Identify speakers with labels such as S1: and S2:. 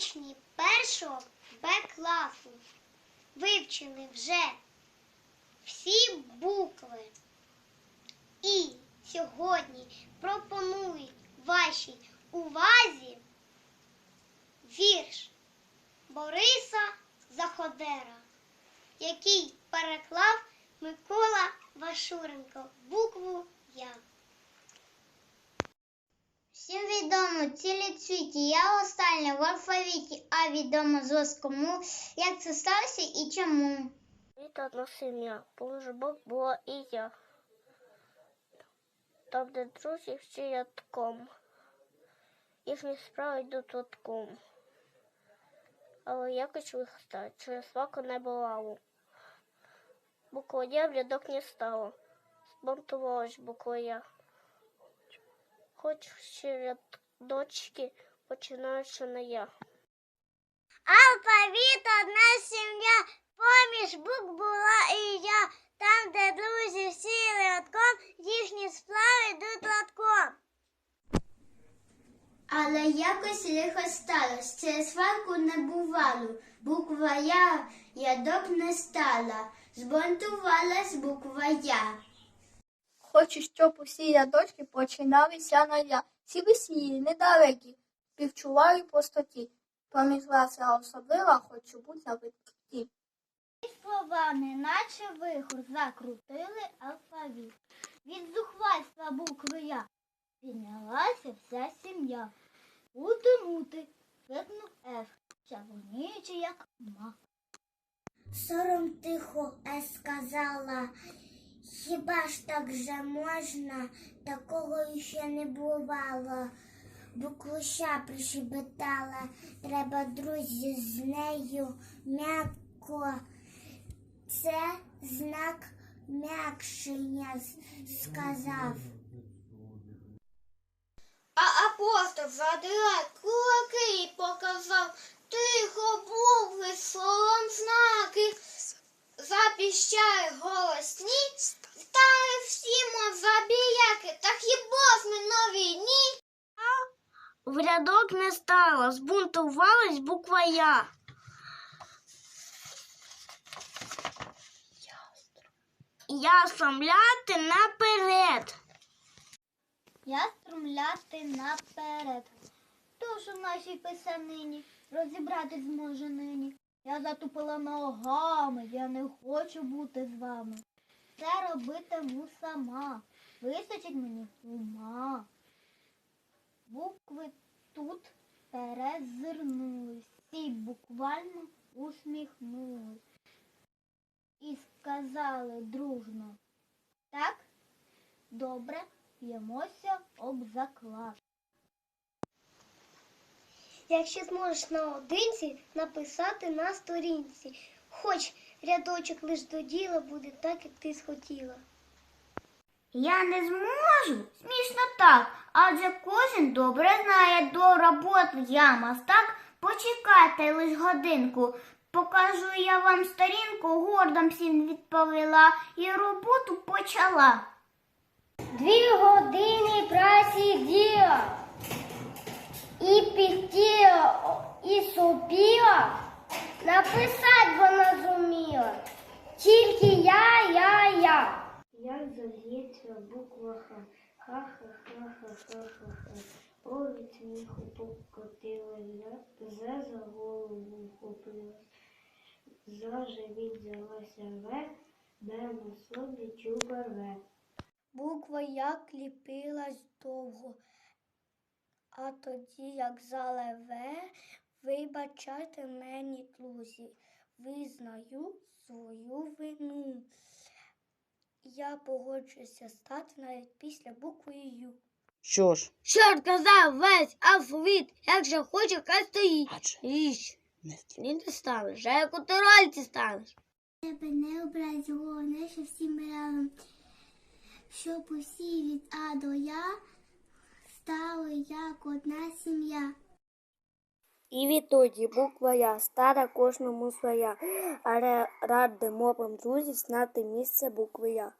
S1: Учні першого Б класу вивчили вже всі букви. І сьогодні пропонують вашій увазі вірш Бориса Заходера, який переклав Микола Вашуренко букву Я.
S2: Всім відомо цілі цвіті, я остання в алфавіті, а відомо зос кому, як це сталося і чому.
S3: Від одна сім'я, Бог була і я. Там, де друзі всі ядком. Їхні справи йдуть лотком. Але якось вихостать через ваку не бувало. Буква Я в рядок не стало. Збунтувалась буква Я. Хоч ще рядочки починаються на я.
S2: Алфавіт одна сім'я, поміж букв була і я. Там, де друзі всі рядком, їхні справи йдуть латком. Але якось лихо сталося, через сварку не бувало. Буква Я ядок не стала, збунтувалась буква Я.
S4: Хочу, щоб усі рядочки починалися на я. Всі весілі, недалекі, співчуваю простоті. Поміж вас я особлива, хочу бути на видноті.
S2: Слова, неначе вихор, закрутили алфавіт. Від зухвальства букви Я піднялася вся сім'я. Мути-мути, фикнув Ф, червоніючи, як мак. Сором тихо е сказала, хіба ж так же можна, такого ще не бувало. Буклуща пришебетала, треба друзі з нею м'яко. Це знак м'якшення сказав.
S1: А апостол задирай кулаки і показав тихо букви, словом знаки. Запіщає голосні, стали всі, мов забіяки, та хіба ми нові дні?
S3: В рядок не стало, збунтувалась буква Я. Я сомляти наперед.
S2: Я струмляти наперед. Тож у нашій писанині розібрати зможе нині. Я затупила не хочу бути з вами. Це робитиму сама. Вистачить мені ума. Букви тут перезирнулись, всі буквально усміхнулись. І сказали дружно. Так, добре, п'ємося об заклад.
S1: Якщо зможеш наодинці написати на сторінці, хоч рядочок лиш до діла буде так, як ти схотіла.
S2: Я не зможу. Смішно так, адже кожен добре знає до роботи я мастак. Почекайте лиш годинку. Покажу я вам сторінку, гордо всім відповіла і роботу почала. Дві години праці діла. І піхтіла, і сопіла. Написать вона зуміла. Тільки я, я, я.
S3: Як зальється буква Х. Ха-ха-ха-ха-ха-ха-ха. О, від сміху покотилась, Зе за голову вхопилась. За живіт взялася В, Б на собі чуба В.
S4: Буква Я кліпилась довго, а тоді, як залеве, вибачайте мені, друзі, визнаю свою вину. Я погоджуюся стати навіть після букви Ю.
S5: Що ж,
S3: Чорт казав весь алфавіт, як же хоче, хай стоїть.
S5: адже
S3: Річ,
S5: не
S3: ні не станеш, вже як у тирольці станеш.
S2: Тебе не образь, головне, що всі ми разом, щоб усі від А до Я стали як одна сім'я.
S3: І відтоді буква Я, стара кожному своя, а радимо друзів знати місце букви Я.